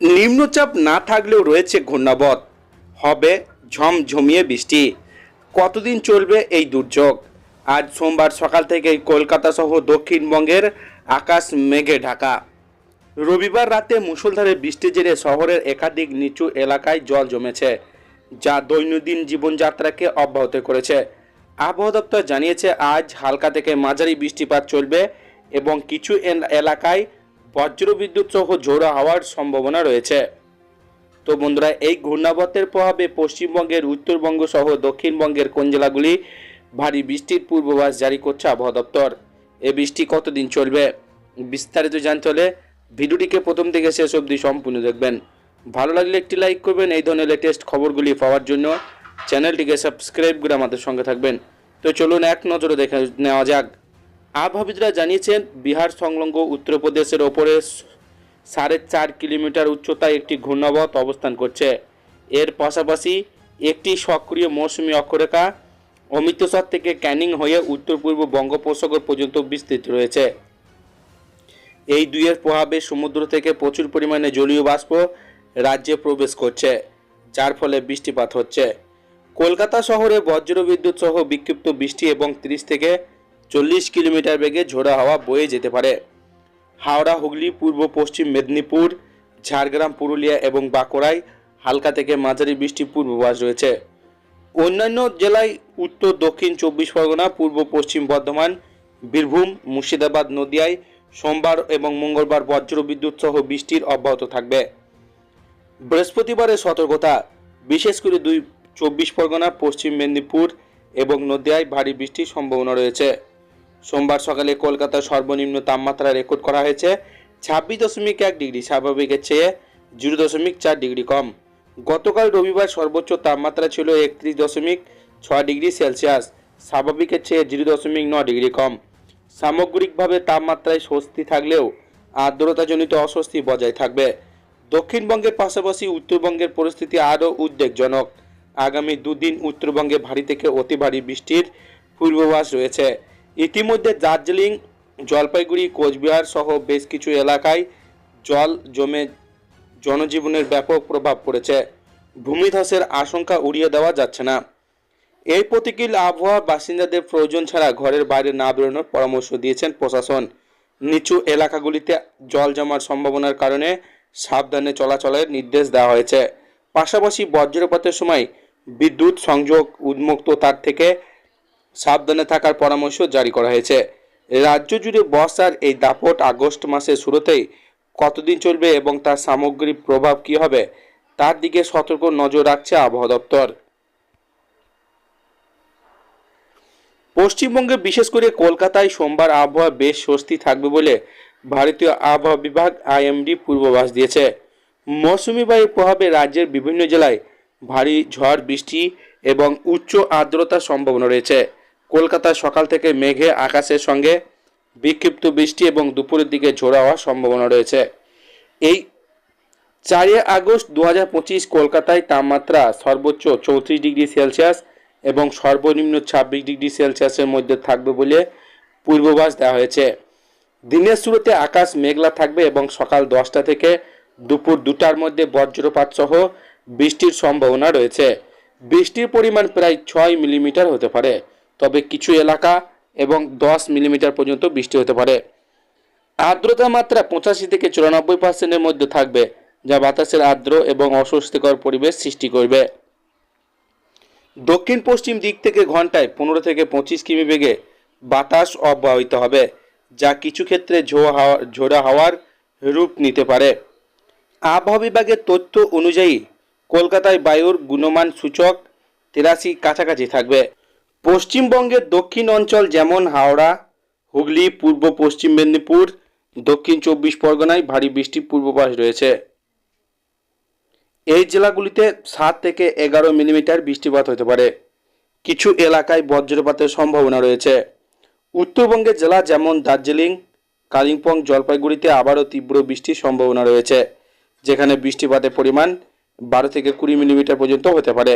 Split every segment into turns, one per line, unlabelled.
নিম্নচাপ না থাকলেও রয়েছে ঘূর্ণাবত। হবে ঝমঝমিয়ে বৃষ্টি। কতদিন চলবে এই দুর্যোগ? আজ সোমবার সকাল থেকে কলকাতা সহ দক্ষিণবঙ্গের আকাশ মেঘে ঢাকা। রবিবার রাতে মুষলধারে বৃষ্টির জেরে শহরের একাধিক নিচু এলাকায় জল জমেছে, যা দৈনন্দিন জীবনযাত্রাকে অব্যাহত করেছে। আবহাওয়া দপ্তর জানিয়েছে, আজ হালকা থেকে মাঝারি বৃষ্টিপাত চলবে এবং কিছু এলাকায় বজ্রবিদ্যুৎ সহ ঝোড়ো হওয়ার সম্ভাবনা রয়েছে। তো বন্ধুরা, এই ঘূর্ণাবর্তের প্রভাবে পশ্চিমবঙ্গের, উত্তরবঙ্গ সহ দক্ষিণবঙ্গের কোন জেলাগুলি ভারী বৃষ্টির পূর্বাভাস জারি করছে আবহাওয়া দপ্তর? এ বৃষ্টি কতদিন চলবে? বিস্তারিত জানতে হলে ভিডিওটিকে প্রথম থেকে শেষ অবধি সম্পূর্ণ দেখবেন। ভালো লাগলে একটি লাইক করবেন, এই ধরনের লেটেস্ট খবরগুলি পাওয়ার জন্য চ্যানেলটিকে সাবস্ক্রাইব করে আমাদের সঙ্গে থাকবেন। তো চলুন এক নজরে দেখে নেওয়া যাক। আবহাওয়াবিদরা জানিয়েছেন, বিহার সংলগ্ন উত্তরপ্রদেশের ওপরে সাড়ে চার কিলোমিটার উচ্চতায় একটি ঘূর্ণাবত অবস্থান করছে। এর পাশাপাশি একটি সক্রিয় মৌসুমি অক্ষরেখা অমৃতসর থেকে ক্যানিং হয়ে উত্তর পূর্ব বঙ্গোপসাগর পর্যন্ত বিস্তৃত রয়েছে। এই দুইয়ের প্রভাবে সমুদ্র থেকে প্রচুর পরিমাণে জলীয় বাষ্প রাজ্যে প্রবেশ করছে, যার ফলে বৃষ্টিপাত হচ্ছে। কলকাতা শহরে বজ্রবিদ্যুৎ সহ বিক্ষিপ্ত বৃষ্টি এবং 30 থেকে চল্লিশ কিলোমিটার বেগে ঝোড়া হাওয়া বয়ে যেতে পারে। হাওড়া, হুগলি, পূর্ব, পশ্চিম মেদিনীপুর, ঝাড়গ্রাম, পুরুলিয়া এবং বাঁকুড়ায় হালকা থেকে মাঝারি বৃষ্টির পূর্বাভাস রয়েছে। অন্যান্য জেলায় উত্তর, দক্ষিণ চব্বিশ পরগনা, পূর্ব, পশ্চিম বর্ধমান, বীরভূম, মুর্শিদাবাদ, নদিয়ায় সোমবার এবং মঙ্গলবার বজ্রবিদ্যুৎ সহ বৃষ্টির অব্যাহত থাকবে। বৃহস্পতিবারের সতর্কতা, বিশেষ করে দুই চব্বিশ পরগনা, পশ্চিম মেদিনীপুর এবং নদিয়ায় ভারী বৃষ্টির সম্ভাবনা রয়েছে। সোমবার সকালে কলকাতার সর্বনিম্ন তাপমাত্রা রেকর্ড করা হয়েছে ছাব্বিশ দশমিক এক ডিগ্রি, স্বাভাবিকের চেয়ে জিরো দশমিক চার ডিগ্রি কম। গতকাল রবিবার সর্বোচ্চ তাপমাত্রা ছিল একত্রিশ দশমিক ছয় ডিগ্রি সেলসিয়াস, স্বাভাবিকের চেয়ে জিরো দশমিক ন ডিগ্রি কম। সামগ্রিকভাবে তাপমাত্রায় স্বস্তি থাকলেও আর্দ্রতাজনিত অস্বস্তি বজায় থাকবে। দক্ষিণবঙ্গের পাশাপাশি উত্তরবঙ্গের পরিস্থিতি আরও উদ্বেগজনক। আগামী দুদিন উত্তরবঙ্গে ভারী থেকে অতি ভারী বৃষ্টির পূর্বাভাস রয়েছে। ইতিমধ্যে দার্জিলিং, জলপাইগুড়ি, কোচবিহার সহ বেশ কিছু এলাকায় জল জমে জনজীবনের ব্যাপক প্রভাব পড়েছে। ভূমিধসের আশঙ্কা উড়িয়ে দেওয়া যাচ্ছে না। এই প্রতিকূল আবহাওয়া বাসিন্দাদের প্রয়োজন ছাড়া ঘরের বাইরে না বেরোনোর পরামর্শ দিয়েছেন প্রশাসন। নিচু এলাকাগুলিতে জল জমার সম্ভাবনার কারণে সাবধানে চলাচলের নির্দেশ দেওয়া হয়েছে। পাশাপাশি বজ্রপাতের সময় বিদ্যুৎ সংযোগ উন্মুক্ত তার থেকে সাবধানে থাকার পরামর্শ জারি করা হয়েছে। রাজ্য জুড়ে বর্ষার এই দাপট আগস্ট মাসের শুরুতেই কতদিন চলবে এবং তার সামগ্রিক প্রভাব কী হবে, তার দিকে সতর্ক নজর রাখছে আবহাওয়া দপ্তর। পশ্চিমবঙ্গে বিশেষ করে কলকাতায় সোমবার আবহাওয়া বেশ স্বস্তি থাকবে বলে ভারতীয় আবহাওয়া বিভাগ আইএমডি পূর্বাভাস দিয়েছে। মৌসুমি বায়ুর প্রভাবে রাজ্যের বিভিন্ন জেলায় ভারী ঝড়, বৃষ্টি এবং উচ্চ আর্দ্রতার সম্ভাবনা রয়েছে। কলকাতায় সকাল থেকে মেঘে আকাশের সঙ্গে বিক্ষিপ্ত বৃষ্টি এবং দুপুরের দিকে ঝোড়া হওয়ার সম্ভাবনা রয়েছে। এই চারই আগস্ট দু হাজার পঁচিশ কলকাতায় তাপমাত্রা সর্বোচ্চ চৌত্রিশ ডিগ্রি সেলসিয়াস এবং সর্বনিম্ন ছাব্বিশ ডিগ্রি সেলসিয়াসের মধ্যে থাকবে বলে পূর্বাভাস দেওয়া হয়েছে। দিনের শুরুতে আকাশ মেঘলা থাকবে এবং সকাল দশটা থেকে দুপুর দুটার মধ্যে বজ্রপাত সহ বৃষ্টির সম্ভাবনা রয়েছে। বৃষ্টির পরিমাণ প্রায় ছয় মিলিমিটার হতে পারে। তবে কিছু এলাকা এবং দশ মিলিমিটার পর্যন্ত বৃষ্টি হতে পারে। আর্দ্রতা মাত্রা পঁচাশি থেকে চুরানব্বই পার্সেন্টের মধ্যে থাকবে, যা বাতাসের আর্দ্র এবং অস্বস্তিকর পরিবেশ সৃষ্টি করবে। দক্ষিণ পশ্চিম দিক থেকে ঘন্টায় পনেরো থেকে পঁচিশ কিমি বেগে বাতাস অব্যাহত হবে, যা কিছু ক্ষেত্রে হাওয়া, ঝোড়া হাওয়ার রূপ নিতে পারে। আবহাওয়া বিভাগের তথ্য অনুযায়ী কলকাতায় বায়ুর গুণমান সূচক তিরাশি কাছাকাছি থাকবে। পশ্চিমবঙ্গের দক্ষিণ অঞ্চল যেমন হাওড়া, হুগলি, পূর্ব পশ্চিম মেদিনীপুর, দক্ষিণ চব্বিশ পরগনায় ভারী বৃষ্টির পূর্বাভাস রয়েছে। এই জেলাগুলিতে সাত থেকে এগারো মিলিমিটার বৃষ্টিপাত হতে পারে। কিছু এলাকায় বজ্রপাতের সম্ভাবনা রয়েছে। উত্তরবঙ্গের জেলা যেমন দার্জিলিং, কালিম্পং, জলপাইগুড়িতে আবারও তীব্র বৃষ্টির সম্ভাবনা রয়েছে, যেখানে বৃষ্টিপাতের পরিমাণ বারো থেকে কুড়ি মিলিমিটার পর্যন্ত হতে পারে।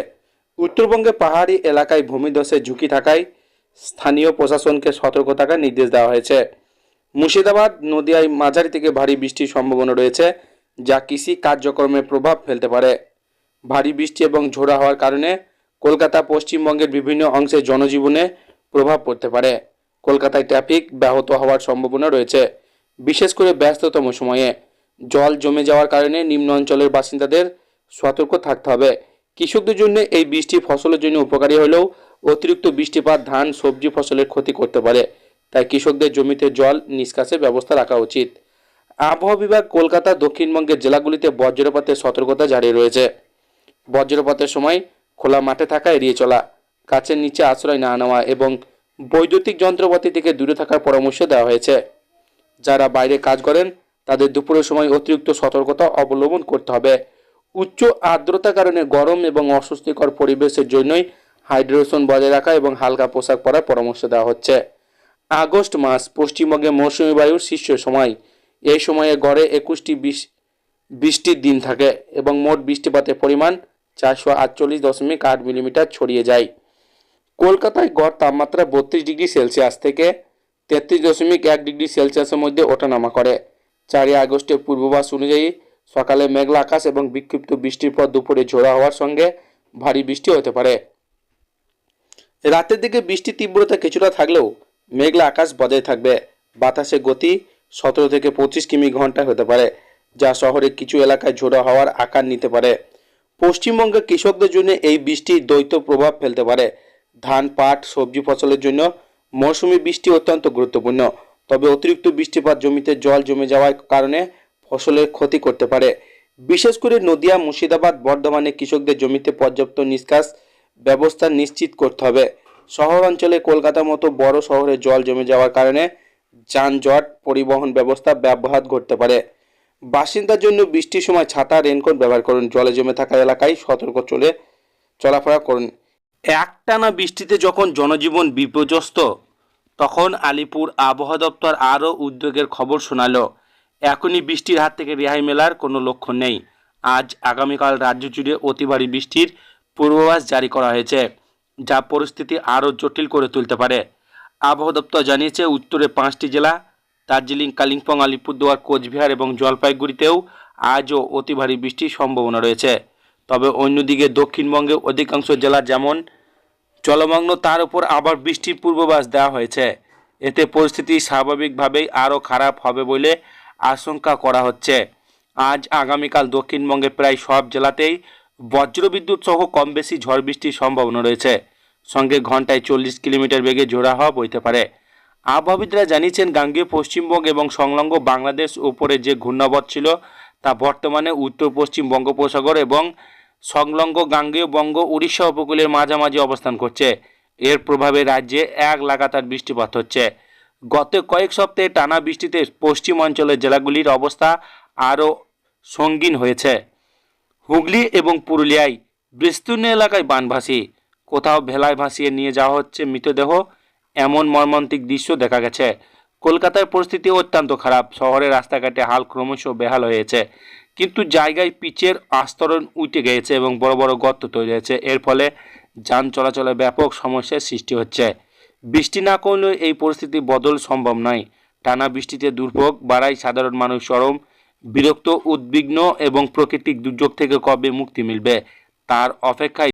উত্তরবঙ্গে পাহাড়ি এলাকায় ভূমিধসের ঝুঁকি থাকায় স্থানীয় প্রশাসনকে সতর্ক থাকার নির্দেশ দেওয়া হয়েছে। মুর্শিদাবাদ, নদিয়ায় মাঝারি থেকে ভারী বৃষ্টির সম্ভাবনা রয়েছে, যা কৃষি কার্যক্রমে প্রভাব ফেলতে পারে। ভারী বৃষ্টি এবং ঝোড়া হওয়ার কারণে কলকাতা পশ্চিমবঙ্গের বিভিন্ন অংশে জনজীবনে প্রভাব পড়তে পারে। কলকাতায় ট্রাফিক ব্যাহত হওয়ার সম্ভাবনা রয়েছে, বিশেষ করে ব্যস্ততম সময়ে। জল জমে যাওয়ার কারণে নিম্ন অঞ্চলের বাসিন্দাদের সতর্ক থাকতে হবে। কৃষকদের জন্য এই বৃষ্টি ফসলের জন্য উপকারী হলেও অতিরিক্ত বৃষ্টিপাত, ধান, সবজি ফসলের ক্ষতি করতে পারে। তাই কৃষকদের জমিতে জল নিষ্কাশে ব্যবস্থা রাখা উচিত। আবহাওয়া বিভাগ কলকাতা, দক্ষিণবঙ্গের জেলাগুলিতে বজ্রপাতের সতর্কতা জারি রয়েছে। বজ্রপাতের সময় খোলা মাঠে থাকা এড়িয়ে চলা, গাছের নিচে আশ্রয় না নেওয়া এবং বৈদ্যুতিক যন্ত্রপাতি থেকে দূরে থাকার পরামর্শ দেওয়া হয়েছে। যারা বাইরে কাজ করেন, তাদের দুপুরের সময় অতিরিক্ত সতর্কতা অবলম্বন করতে হবে। উচ্চ আর্দ্রতার কারণে গরম এবং অস্বস্তিকর পরিবেশের জন্যই হাইড্রেশন বজায় রাখা এবং হালকা পোশাক পরার পরামর্শ দেওয়া হচ্ছে। আগস্ট মাস, পশ্চিমবঙ্গে মৌসুমী বায়ুর শীর্ষ সময়। এই সময়ে গড়ে একুশটি বৃষ্টির দিন থাকে এবং মোট বৃষ্টিপাতের পরিমাণ চারশো আটচল্লিশ দশমিক আট মিলিমিটার ছড়িয়ে যায়। কলকাতায় গড় তাপমাত্রা বত্রিশ ডিগ্রি সেলসিয়াস থেকে তেত্রিশ দশমিক এক ডিগ্রি সেলসিয়াসের মধ্যে ওঠানামা করে। চারই আগস্টের পূর্বাভাস অনুযায়ী সকালে মেঘলা আকাশ এবং বিক্ষিপ্ত বৃষ্টির পর দুপুরে ঝোড়া হওয়ার সঙ্গে ভারী বৃষ্টি হতে পারে। রাতের দিকে বৃষ্টির তীব্রতা কিছুটা থাকলেও মেঘলা আকাশ বজায় থাকবে। বাতাসে গতি সতেরো থেকে পঁচিশ কিমি ঘণ্টা হতে পারে, যা শহরের কিছু এলাকায় ঝোড়া হওয়ার আকার নিতে পারে। পশ্চিমবঙ্গের কৃষকদের জন্য এই বৃষ্টি দ্বৈত প্রভাব ফেলতে পারে। ধান, পাট, সবজি ফসলের জন্য মৌসুমি বৃষ্টি অত্যন্ত গুরুত্বপূর্ণ। তবে অতিরিক্ত বৃষ্টিপাত জমিতে জল জমে যাওয়ার কারণে ফসলের ক্ষতি করতে পারে। বিশেষ করে নদিয়া, মুর্শিদাবাদ বর্ধমানে কৃষকদের জমিতে পর্যাপ্ত নিষ্কাশ ব্যবস্থা নিশ্চিত করতে হবে। শহর অঞ্চলে কলকাতার মতো বড় শহরে জল জমে যাওয়ার কারণে যানজট পরিবহন ব্যবস্থা ব্যাহত ঘটতে পারে। বাসিন্দার জন্য বৃষ্টির সময় ছাতা, রেনকোট ব্যবহার করুন। জলে জমে থাকা এলাকায় সতর্ক চলে, চলাফেরা করুন। একটানা বৃষ্টিতে যখন জনজীবন বিপর্যস্ত, তখন আলিপুর আবহাওয়া দপ্তর আরও উদ্যোগের খবর শোনালো। এখনই বৃষ্টির হাত থেকে রেহাই মেলার কোনো লক্ষণ নেই। আজ আগামীকাল রাজ্য জুড়ে অতি ভারী বৃষ্টির পূর্বাভাস জারি করা হয়েছে, যা পরিস্থিতি আরও জটিল করে তুলতে পারে। আবহাওয়া দপ্তর জানিয়েছে উত্তরে পাঁচটি জেলা, দার্জিলিং, কালিম্পং, আলিপুরদুয়ার, কোচবিহার এবং জলপাইগুড়িতেও আজও অতি ভারী বৃষ্টির সম্ভাবনা রয়েছে। তবে অন্যদিকে দক্ষিণবঙ্গে অধিকাংশ জেলা যেমন জলমগ্ন তার উপর আবার বৃষ্টির পূর্বাভাস দেওয়া হয়েছে। এতে পরিস্থিতি স্বাভাবিকভাবেই আরও খারাপ হবে বলে আশঙ্কা করা হচ্ছে। আজ আগামীকাল দক্ষিণবঙ্গের প্রায় সব জেলাতেই বজ্রবিদ্যুৎ সহ কম বেশি ঝড় বৃষ্টির সম্ভাবনা রয়েছে। সঙ্গে ঘন্টায় চল্লিশ কিলোমিটার বেগে ঝোড়া হওয়া বইতে পারে। আবহাওয়িদরা জানিয়েছেন, গাঙ্গেয় পশ্চিমবঙ্গ এবং সংলগ্ন বাংলাদেশ উপরে যে ঘূর্ণাবর্ত ছিল, তা বর্তমানে উত্তর পশ্চিম বঙ্গোপসাগর এবং সংলগ্ন গাঙ্গেয় বঙ্গ উড়িষ্যা উপকূলের মাঝামাঝি অবস্থান করছে। এর প্রভাবে রাজ্যে এক লাগাতার বৃষ্টিপাত হচ্ছে। গত কয়েক সপ্তাহে টানা বৃষ্টিতে পশ্চিম অঞ্চলের জেলাগুলির অবস্থা আরও সঙ্গীন হয়েছে। হুগলি এবং পুরুলিয়ায় বিস্তীর্ণ এলাকায় বানভাসি, কোথাও ভেলায় ভাসিয়ে নিয়ে যাওয়া হচ্ছে মৃতদেহ, এমন মর্মান্তিক দৃশ্য দেখা গেছে। কলকাতার পরিস্থিতি অত্যন্ত খারাপ, শহরের রাস্তাঘাটে হাল ক্রমশ বেহাল হয়েছে কিন্তু জায়গায় পিচের আস্তরণ উঠে গিয়েছে এবং বড় বড় গর্ত তৈরি হয়েছে। এর ফলে যান চলাচলে ব্যাপক সমস্যার সৃষ্টি হচ্ছে। বৃষ্টি না করলেও এই পরিস্থিতি বদল সম্ভব নয়। টানা বৃষ্টিতে দুর্ভোগ বাড়ায় সাধারণ মানুষ চরম, বিরক্ত, উদ্বিগ্ন এবং প্রাকৃতিক দুর্যোগ থেকে কবে মুক্তি মিলবে, তার অপেক্ষায়